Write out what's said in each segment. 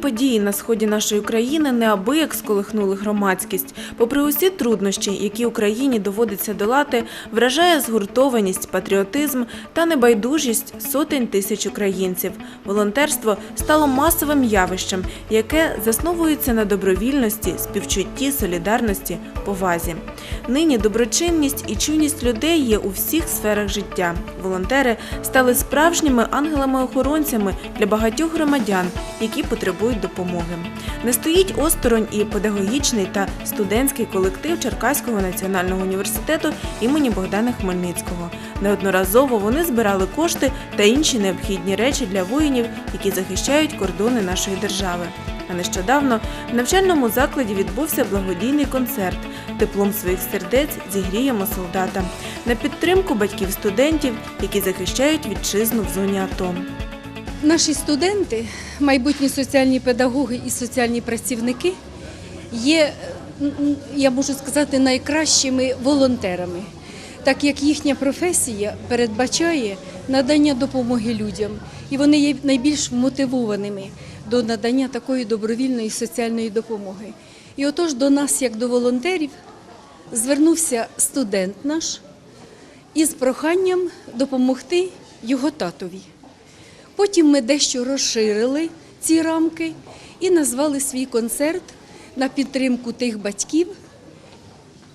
Події на сході нашої країни неабияк сколихнули громадськість. Попри усі труднощі, які Україні доводиться долати, вражає згуртованість, патріотизм та небайдужість сотень тисяч українців. Волонтерство стало масовим явищем, яке засновується на добровільності, співчутті, солідарності, повазі. Нині доброчинність і чуйність людей є у всіх сферах життя. Волонтери стали справжніми ангелами-охоронцями для багатьох громадян, які потребують допомоги. Не стоїть осторонь і педагогічний та студентський колектив Черкаського національного університету імені Богдана Хмельницького. Неодноразово вони збирали кошти та інші необхідні речі для воїнів, які захищають кордони нашої держави. А нещодавно в навчальному закладі відбувся благодійний концерт. Теплом своїх сердець зігріємо солдата на підтримку батьків студентів, які захищають вітчизну в зоні АТО. Наші студенти, майбутні соціальні педагоги і соціальні працівники є, я можу сказати, найкращими волонтерами, так як їхня професія передбачає надання допомоги людям, і вони є найбільш мотивованими до надання такої добровільної соціальної допомоги. І отож до нас, як до волонтерів, звернувся студент наш із проханням допомогти його татові. Потім ми дещо розширили ці рамки і назвали свій концерт на підтримку тих батьків,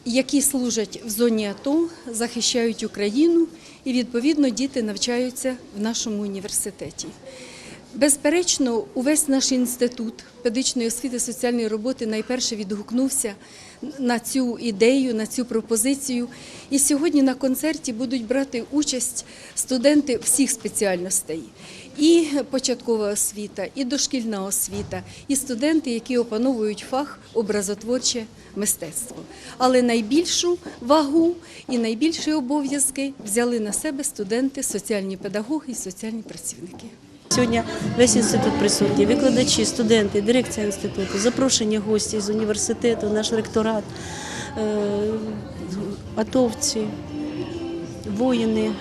які служать в зоні АТО, захищають Україну і відповідно діти навчаються в нашому університеті. Безперечно, увесь наш інститут педагогічної освіти соціальної роботи найперше відгукнувся на цю ідею, на цю пропозицію. І сьогодні на концерті будуть брати участь студенти всіх спеціальностей. І початкова освіта, і дошкільна освіта, і студенти, які опановують фах образотворче мистецтво. Але найбільшу вагу і найбільші обов'язки взяли на себе студенти, соціальні педагоги і соціальні працівники. Сьогодні весь інститут присутній, викладачі, студенти, дирекція інституту, запрошені гості з університету, наш ректорат, е, атовці, воїни.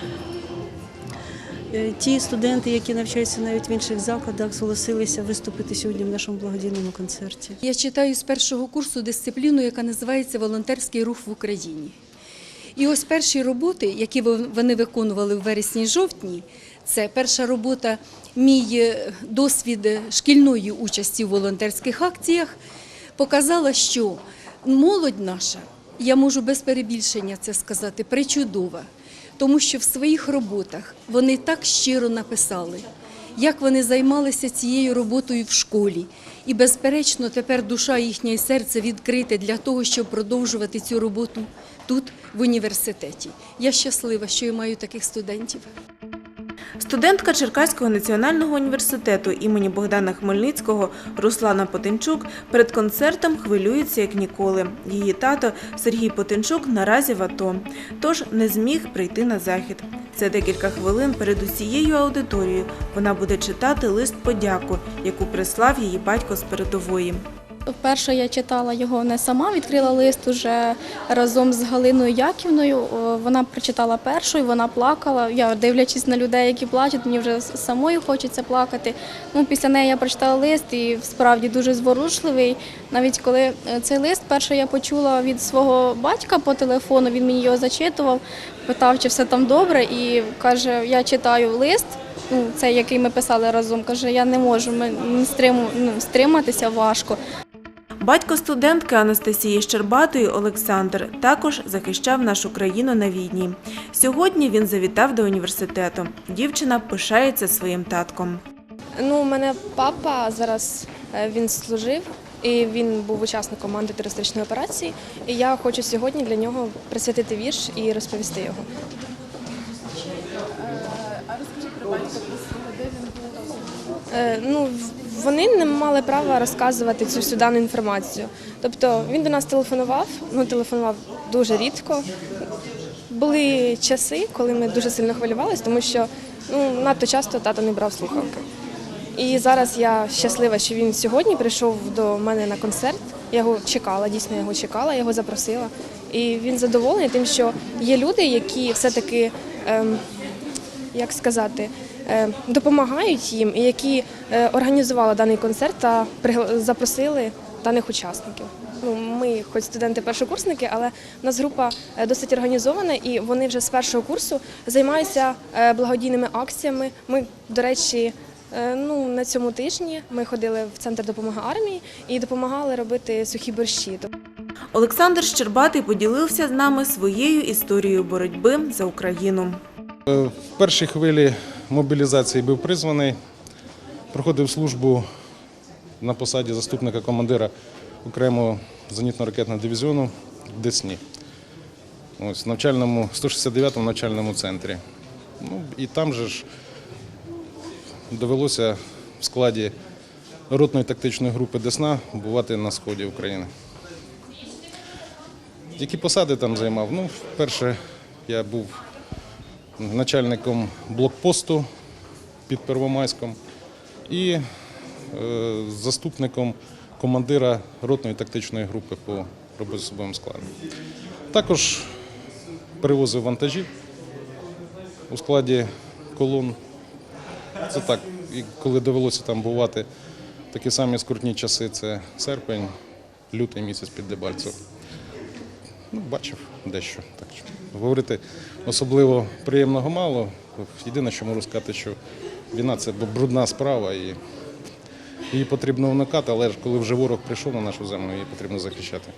Е, Ті студенти, які навчаються навіть в інших закладах, зголосилися виступити сьогодні в нашому благодійному концерті. Я читаю з першого курсу дисципліну, яка називається Волонтерський рух в Україні. І ось перші роботи, які вони виконували в вересні-жовтні, це перша робота, мій е, досвід шкільної участі в волонтерських акціях, показала, що молодь наша, я можу без перебільшення це сказати, причудова, тому що в своїх роботах вони так щиро написали як вони займалися цією роботою в школі. І, безперечно, тепер душа їхня і серце відкрите для того, щоб продовжувати цю роботу тут, в університеті. Я щаслива, що я маю таких студентів. Студентка Черкаського національного університету імені Богдана Хмельницького Руслана Потенчук перед концертом хвилюється як ніколи. Її тато Сергій Потенчук наразі в АТО, тож не зміг прийти на захід. Це декілька хвилин перед усією аудиторією. Вона буде читати лист подяку, яку прислав її батько з передової. Вперше я читала його не сама, відкрила лист уже разом з Галиною Яківною. Вона прочитала першою, вона плакала. Я дивлячись на людей, які плачуть, мені вже с- самої хочеться плакати. Ну, після неї я прочитала лист і справді дуже зворушливий. Навіть коли е, цей лист перше я почула від свого батька по телефону, він мені його зачитував, питав, чи все там добре, і каже: Я читаю лист. Ну, цей, який ми писали разом, каже, я не можу, ми стриму, ну, стриматися важко. Батько студентки Анастасії Щербатої Олександр також захищав нашу країну на війні. Сьогодні він завітав до університету. Дівчина пишається своїм татком. Ну, у мене папа зараз е, він служив і він був учасником антитерористичної операції. І я хочу сьогодні для нього присвятити вірш і розповісти його. Е, Ну, в- вони не мали права розказувати цю всю дану інформацію. Тобто він до нас телефонував, ну телефонував дуже рідко. Були часи, коли ми дуже сильно хвилювалися, тому що ну, надто часто тато не брав слухавки. І зараз я щаслива, що він сьогодні прийшов до мене на концерт. Я його чекала, дійсно його чекала, я його запросила. І він задоволений тим, що є люди, які все-таки, ем, як сказати, допомагають їм і які е, організували даний концерт та запросили даних учасників. Ну, ми, хоч студенти першокурсники, але в нас група е, досить організована, і вони вже з першого курсу займаються е, благодійними акціями. Ми, до речі, е, ну на цьому тижні ми ходили в центр допомоги армії і допомагали робити сухі борщі. Олександр Щербатий поділився з нами своєю історією боротьби за Україну. Е, В першій хвилі мобілізації був призваний, проходив службу на посаді заступника командира окремого зенітно-ракетного дивізіону в Десні. Ось, навчальному, 169-му навчальному центрі. Ну, і там же ж довелося в складі ротної тактичної групи Десна бувати на сході України. Які посади там займав? Ну, вперше я був начальником блокпосту під Первомайськом і е, заступником командира ротної тактичної групи по роботи складу. Також перевозив вантажі у складі колон. Це так, і коли довелося там бувати такі самі скрутні часи, це серпень, лютий місяць під Дебальцево. Ну, бачив дещо. Так що говорити особливо приємного мало. Єдине, що можу сказати, що війна це брудна справа і її потрібно уникати, але ж коли вже ворог прийшов на нашу землю, її потрібно захищати.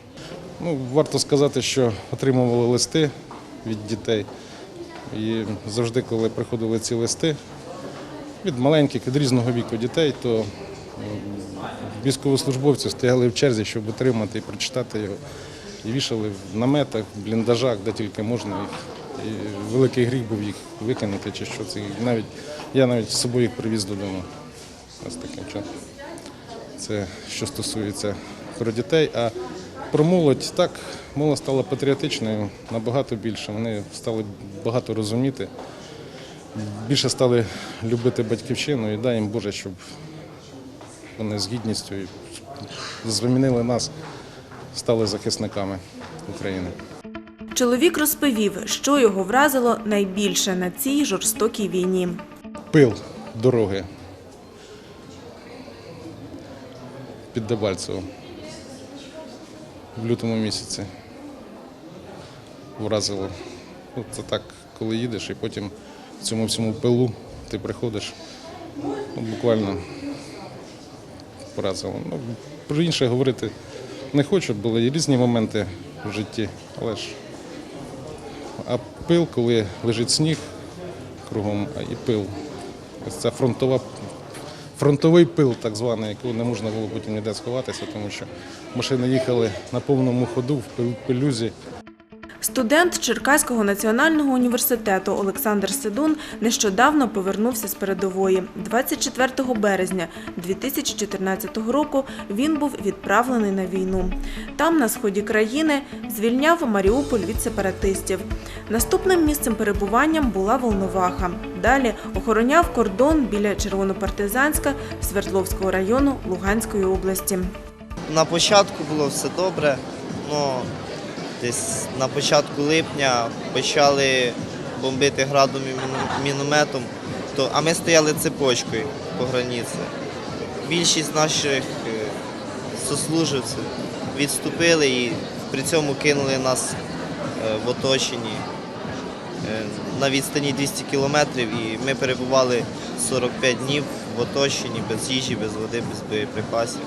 Ну, варто сказати, що отримували листи від дітей. І завжди, коли приходили ці листи від маленьких, від різного віку дітей, то військовослужбовці стояли в черзі, щоб отримати і прочитати його. І вішали в наметах, в бліндажах, де тільки можна. І великий гріх був їх викинути чи що. Це навіть, я навіть з собою їх привіз додому. Ось таким чином. Це що стосується про дітей. А про молодь так, молодь стала патріотичною набагато більше. Вони стали багато розуміти, більше стали любити батьківщину і дай їм Боже, щоб вони з гідністю замінили нас, стали захисниками України. Чоловік розповів, що його вразило найбільше на цій жорстокій війні. Пил дороги під Дебальцево в лютому місяці. Вразило. Це так, коли їдеш, і потім в цьому всьому пилу ти приходиш. Ну, буквально вразило. Ну, про інше говорити не хочу, були і різні моменти в житті, але ж. А пил, коли лежить сніг кругом, а і пил. Ось це фронтова, фронтовий пил, так званий, якого не можна було потім ніде сховатися, тому що машини їхали на повному ходу в пил- пилюзі. Студент Черкаського національного університету Олександр Седун нещодавно повернувся з передової. 24 березня 2014 року він був відправлений на війну. Там, на сході країни, звільняв Маріуполь від сепаратистів. Наступним місцем перебування була Волноваха. Далі охороняв кордон біля Червонопартизанська Свердловського району Луганської області. На початку було все добре, але десь на початку липня почали бомбити градом і мінометом, то, а ми стояли цепочкою по границі. Більшість наших е, сослуживців відступили і при цьому кинули нас е, в оточенні е, на відстані 200 кілометрів, і ми перебували 45 днів в оточенні без їжі, без води, без боєприпасів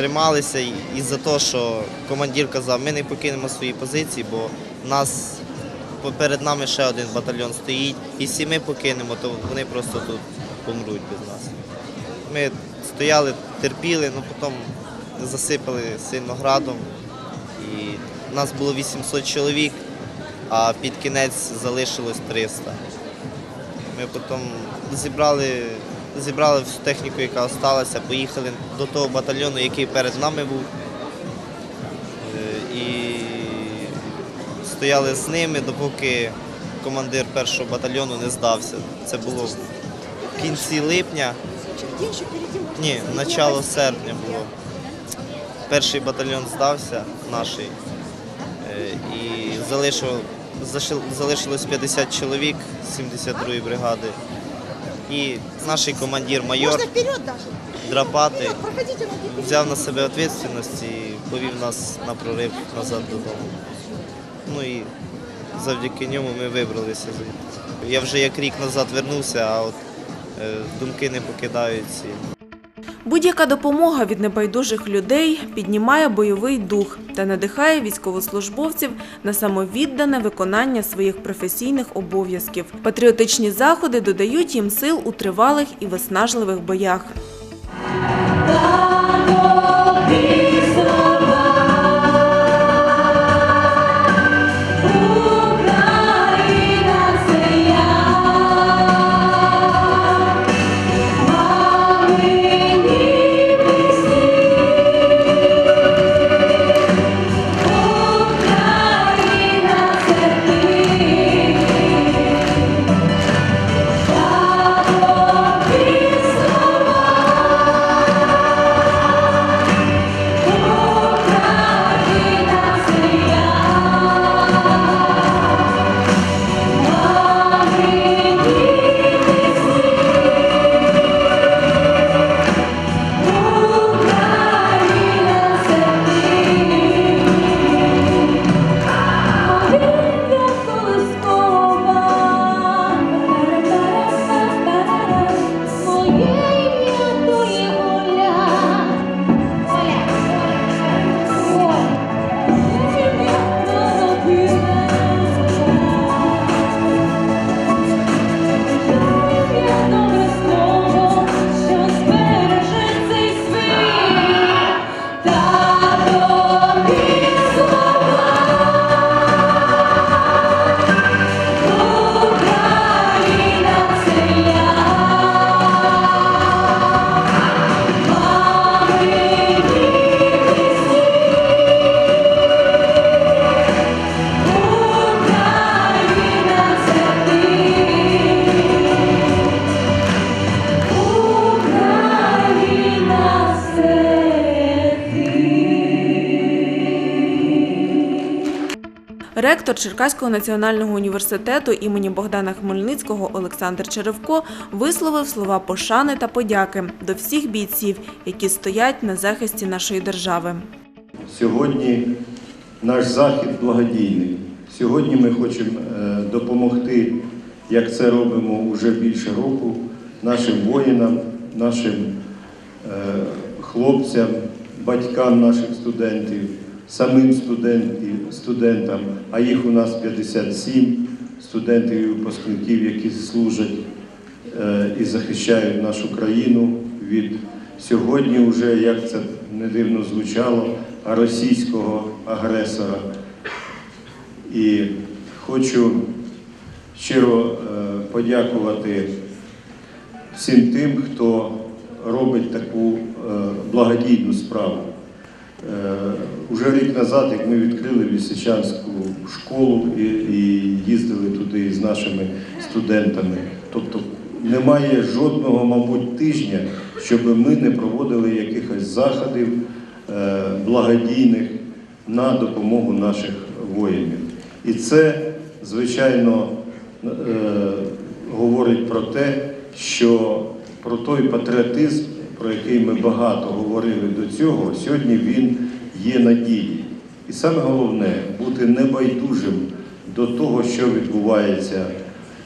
трималися і- із-за того, що командир казав, ми не покинемо свої позиції, бо нас перед нами ще один батальйон стоїть, і якщо ми покинемо, то вони просто тут помруть без нас. Ми стояли, терпіли, ну потім засипали сильно градом. І нас було 800 чоловік, а під кінець залишилось 300. Ми потім зібрали, зібрали всю техніку, яка залишилася, поїхали до того батальйону, який перед нами був. Е, І стояли з ними, допоки командир першого батальйону не здався. Це було в кінці липня. Ні, начало серпня було. Перший батальйон здався, наш, і залишилось 50 чоловік з 72-ї бригади. І наш командир майор Драпати взяв на себе відповідальність і повів нас на прорив назад додому. Ну і завдяки ньому ми вибралися. Я вже як рік назад вернувся, а от е, думки не покидають ці. Будь-яка допомога від небайдужих людей піднімає бойовий дух та надихає військовослужбовців на самовіддане виконання своїх професійних обов'язків. Патріотичні заходи додають їм сил у тривалих і виснажливих боях. Ректор Черкаського національного університету імені Богдана Хмельницького Олександр Черевко висловив слова пошани та подяки до всіх бійців, які стоять на захисті нашої держави. Сьогодні наш захід благодійний. Сьогодні ми хочемо е, допомогти, як це робимо вже більше року, нашим воїнам, нашим е, хлопцям, батькам наших студентів, самим студентам, а їх у нас 57 студентів і випускників, які служать е, і захищають нашу країну від сьогодні, вже як це не дивно звучало, російського агресора. І хочу щиро е, подякувати всім тим, хто робить таку е, благодійну справу. Е, Уже рік назад, як ми відкрили Лісичанську школу і, і їздили туди з нашими студентами. Тобто немає жодного, мабуть, тижня, щоб ми не проводили якихось заходів е, благодійних на допомогу наших воїнів. І це, звичайно, е, говорить про те, що про той патріотизм, про який ми багато говорили до цього, сьогодні він є надією. І саме головне бути небайдужим до того, що відбувається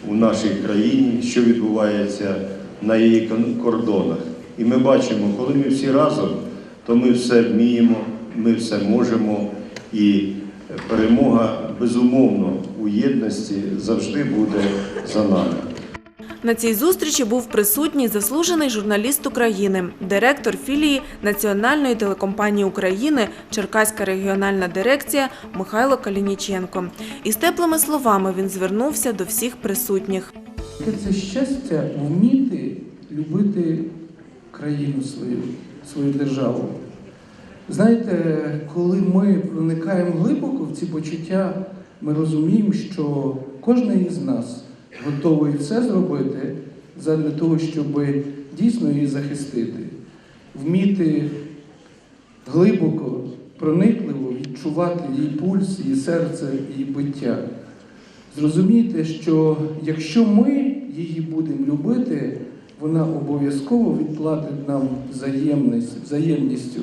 у нашій країні, що відбувається на її кордонах. І ми бачимо, коли ми всі разом, то ми все вміємо, ми все можемо, і перемога безумовно у єдності завжди буде за нами. На цій зустрічі був присутній заслужений журналіст України, директор філії Національної телекомпанії України Черкаська регіональна дирекція Михайло Калініченко. Із теплими словами він звернувся до всіх присутніх. Це щастя вміти любити країну свою, свою державу. Знаєте, коли ми проникаємо глибоко в ці почуття, ми розуміємо, що кожен із нас готовий все зробити для того, щоб дійсно її захистити, вміти глибоко, проникливо відчувати її пульс, її серце, її биття. зрозумійте, що якщо ми її будемо любити, вона обов'язково відплатить нам взаємність, взаємністю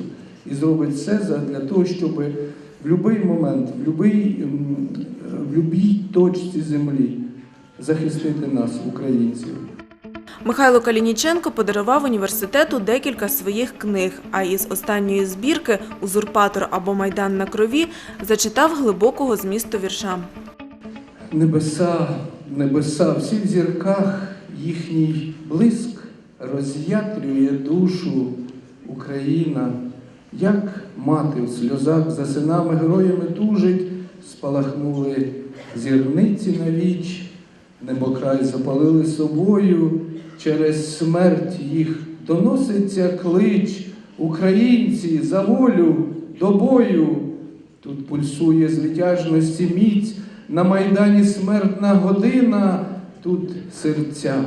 і зробить все для того, щоб в будь-який момент, в будь-якій м, в будь-якій точці землі захистити нас, українців. Михайло Калініченко подарував університету декілька своїх книг, а із останньої збірки Узурпатор або Майдан на крові зачитав глибокого змісту вірша. Небеса, небеса, всі в зірках їхній блиск роз'ятрює душу Україна, як мати в сльозах за синами героями тужить, спалахнули зірниці на віч, небокрай запалили собою, через смерть їх доноситься клич. Українці за волю до бою. Тут пульсує з витяжності міць, на майдані смертна година, тут серця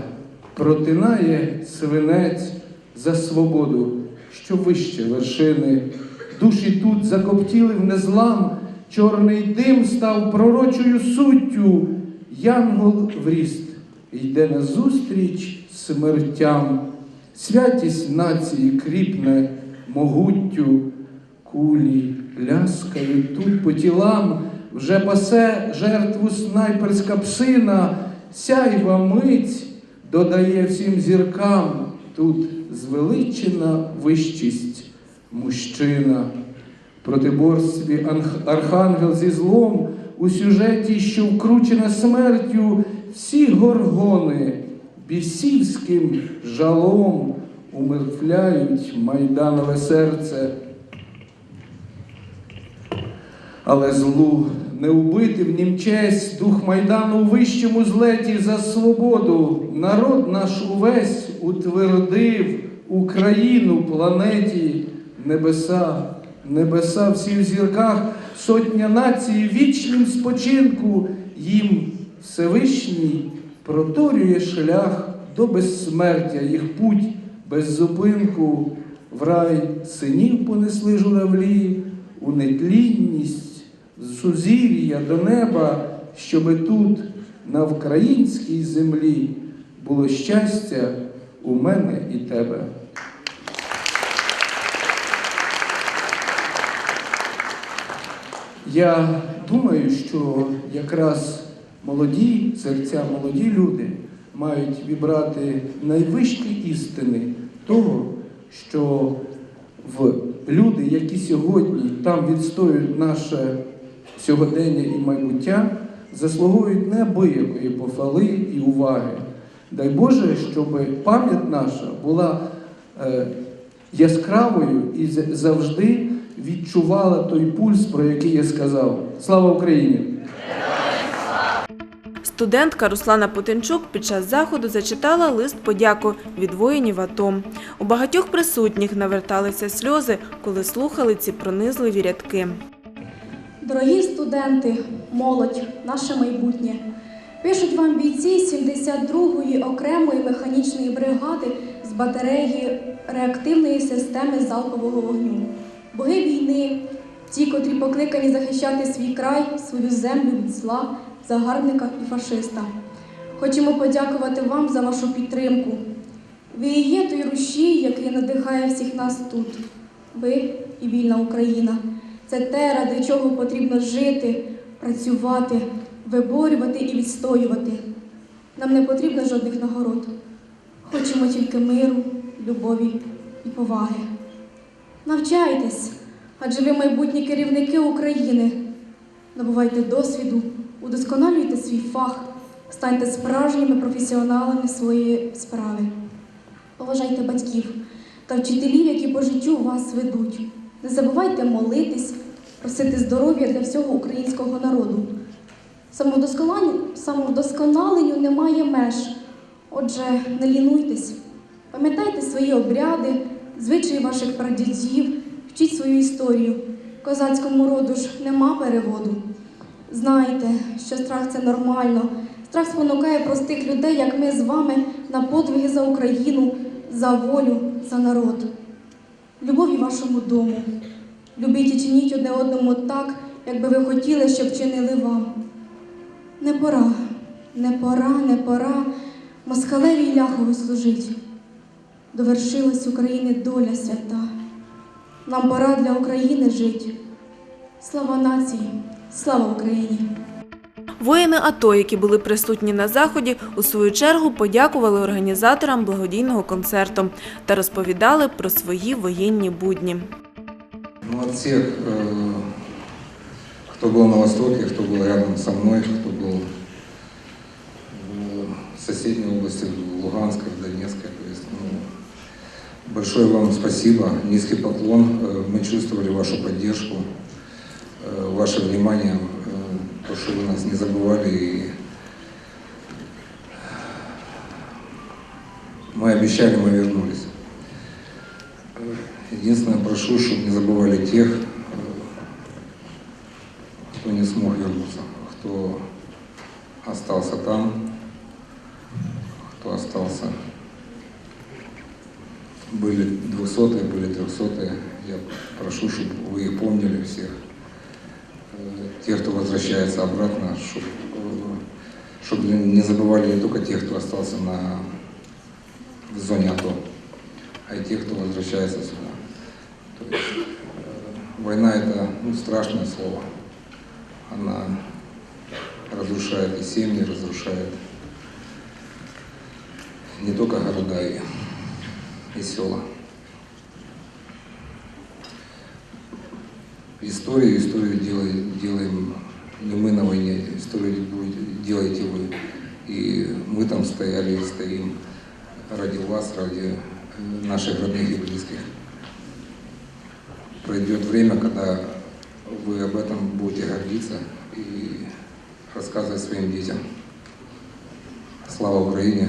протинає свинець за свободу, що вище вершини. Душі тут закоптіли в незлам, чорний дим став пророчою суттю, янгол вріст, йде назустріч смертям. Святість нації кріпне могуттю, кулі ляскають тут по тілам, вже пасе жертву снайперська псина, сяйва мить додає всім зіркам, тут звеличена вищість мужчина. Протиборстві архангел зі злом у сюжеті, що вкручена смертю, всі горгони бісівським жалом умертвляють майданове серце. Але злу не убити в нім честь, дух майдану у вищому злеті за свободу. Народ наш увесь утвердив Україну планеті, небеса, небеса всі в зірках, сотня націй вічнім спочинку, їм Всевишній проторює шлях до безсмертя, їх путь без зупинку. В рай синів понесли журавлі, у нетлінність, з сузір'я до неба, щоби тут, на українській землі, було щастя у мене і тебе. Я думаю, що якраз молоді серця, молоді люди мають вібрати найвищі істини того, що в люди, які сьогодні там відстоюють наше сьогодення і майбуття, заслуговують неабиякої похвали і уваги. Дай Боже, щоб пам'ять наша була е, яскравою і завжди відчувала той пульс, про який я сказав. Слава Україні! Студентка Руслана Потенчук під час заходу зачитала лист подяку від воїнів АТО. У багатьох присутніх наверталися сльози, коли слухали ці пронизливі рядки. Дорогі студенти, молодь, наше майбутнє. Пишуть вам бійці 72-ї окремої механічної бригади з батареї реактивної системи залпового вогню. Боги війни, ті, котрі покликані захищати свій край, свою землю від зла, загарбника і фашиста. Хочемо подякувати вам за вашу підтримку. Ви і є той рушій, який надихає всіх нас тут. Ви і вільна Україна. Це те, ради чого потрібно жити, працювати, виборювати і відстоювати. Нам не потрібно жодних нагород. Хочемо тільки миру, любові і поваги. Навчайтесь, адже ви майбутні керівники України. Набувайте досвіду, удосконалюйте свій фах, станьте справжніми професіоналами своєї справи. Поважайте батьків та вчителів, які по життю вас ведуть. Не забувайте молитись, просити здоров'я для всього українського народу. Самовдосконаленню, немає меж. Отже, не лінуйтесь, пам'ятайте свої обряди, звичаї ваших прадідів, вчіть свою історію. Козацькому роду ж нема переводу. Знайте, що страх це нормально. Страх спонукає простих людей, як ми з вами, на подвиги за Україну, за волю, за народ. Любові вашому дому. Любіть і чиніть одне одному так, як би ви хотіли, щоб чинили вам. Не пора, не пора, не пора москалеві ляхову служить Довершилась України доля свята. Нам пора для України жить. Слава нації, слава Україні! Воїни АТО, які були присутні на заході, у свою чергу подякували організаторам благодійного концерту та розповідали про свої воєнні будні. Ну, от всех, э, кто был на Востоке, кто был рядом со мной, кто был в соседней области, в Луганской, в Донецкой. То есть, ну, большое вам спасибо, низкий поклон. Э, Мы чувствовали вашу поддержку, э, ваше внимание, э, то, что вы нас не забывали. И мы обещали, мы вернулись. Единственное, прошу, чтобы не забывали тех, прошу, чтобы вы их помнили всех. Э, Те, кто возвращается обратно, чтобы, чтобы не забывали не только тех, кто остался на в зоне АТО, а и тех, кто возвращается сюда. То есть, э, война это ну, страшное слово. Она разрушает и семьи, разрушает не только города и, и села. Историю, историю делаем, не мы на войне, историю делаете вы. И мы там стояли и стоим ради вас, ради э, наших родных и близких. Пройдет время, когда вы об этом будете гордиться и рассказывать своим детям. Слава Украине!